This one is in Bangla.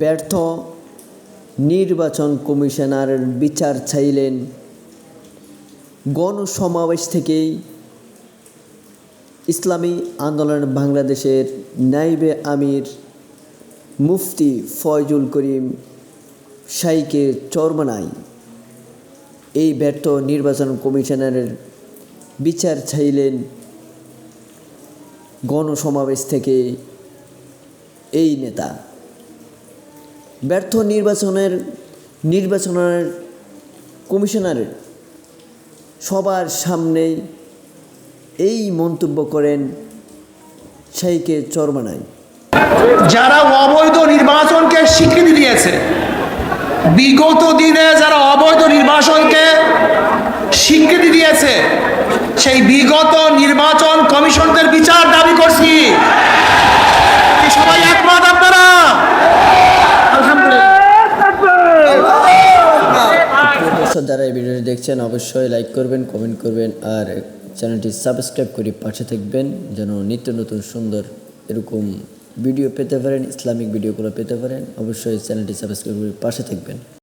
ব্যর্থ নির্বাচন কমিশনারের বিচার চাইলেন। গণসমাবেশ থেকেই ইসলামী আন্দোলন বাংলাদেশের নাইবে আমির মুফতি ফয়জুল করিম শাইকে চরমানাই এই ব্যর্থ নির্বাচন কমিশনারের বিচার চাইলেন। গণসমাবেশ থেকে এই নেতা ব্যর্থ নির্বাচনের নির্বাচনের কমিশনারের সবার সামনেই এই মন্তব্য করেন শাইকে চরমানাই। যারা অবৈধ নির্বাচনকে স্বীকৃতি দিয়েছে, বিগত দিনে যারা অবৈধ নির্বাচনকে স্বীকৃতি দিয়েছে, সেই বিগত নির্বাচন কমিশনদের বিচার দাবি যারা এই ভিডিওটি দেখছেন, অবশ্যই লাইক করবেন কমেন্ট করবেন, আর চ্যানেলটি সাবস্ক্রাইব করে পাশে থাকবেন যেন নিত্য নতুন সুন্দর এরকম ভিডিও পেতে পারেন, ইসলামিক ভিডিওগুলো পেতে পারেন। অবশ্যই চ্যানেলটি সাবস্ক্রাইব করে পাশে থাকবেন।